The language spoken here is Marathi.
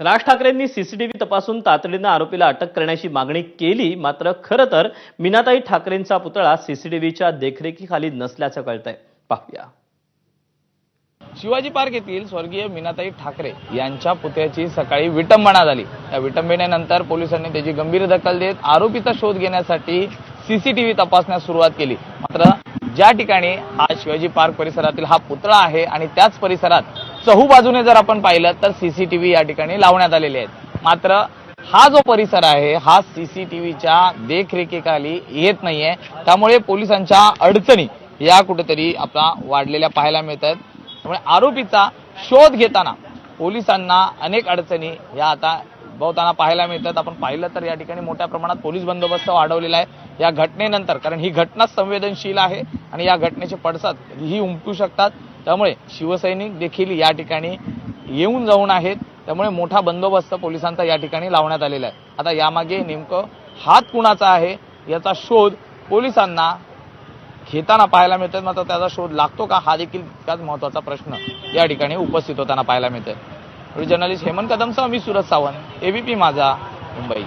राज ठाकरेंनी सीसीटीव्ही तपासून तातडीनं आरोपीला अटक करण्याची मागणी केली. मात्र खरं तर मीनाताई ठाकरेंचा पुतळा सीसीटीव्हीच्या देखरेखीखाली नसल्याचं कळतंय. पाहूया. शिवाजी पार्क येथील स्वर्गीय मीनाताई ठाकरे यांच्या पुतळ्याची सकाळी विटंबना झाली. या विटंबनेनंतर पोलिसांनी त्याची गंभीर दखल देत आरोपीचा शोध घेण्यासाठी सीसीटीव्ही तपासण्यास सुरुवात केली. मात्र ज्या ठिकाणी हा शिवाजी पार्क परिसरातील हा पुतळा आहे आणि त्याच परिसरात चहूबाजूने जर आपण पाहिलं तर सीसीटीव्ही या ठिकाणी लावण्यात आलेले आहेत. मात्र हा जो परिसर आहे हा सीसीटीव्हीच्या देखरेखीखाली येत नाहीये. त्यामुळे पोलिसांच्या अडचणी या कुठेतरी आपला वाढलेल्या पाहायला मिळत आहेत त्यामुळे आरोपीचा शोध घेताना पोलिसांना अनेक अडचणी या आता बहुतांना पाहायला मिळतात. आपण पाहिलं तर या ठिकाणी मोठ्या प्रमाणात पोलीस बंदोबस्त वाढवलेला आहे. या घटनेनंतर कारण ही घटना संवेदनशील आहे आणि या घटनेचे पडसाद ही उमटू शकतात. त्यामुळे शिवसैनिक देखील या ठिकाणी येऊन जाऊन आहेत. त्यामुळे मोठा बंदोबस्त पोलिसांचा या ठिकाणी लावण्यात आलेला आहे. आता यामागे नेमकं हात कुणाचा आहे याचा शोध पोलिसांना घेताना पाहायला मिळतोय. मात्र त्याचा शोध लागतो का हा देखील तितकाच महत्त्वाचा प्रश्न या ठिकाणी उपस्थित होताना पाहायला मिळतोय. जर्नलिस्ट हेमंत कदमसह मी सुरज सावंत एबीपी माझा मुंबई.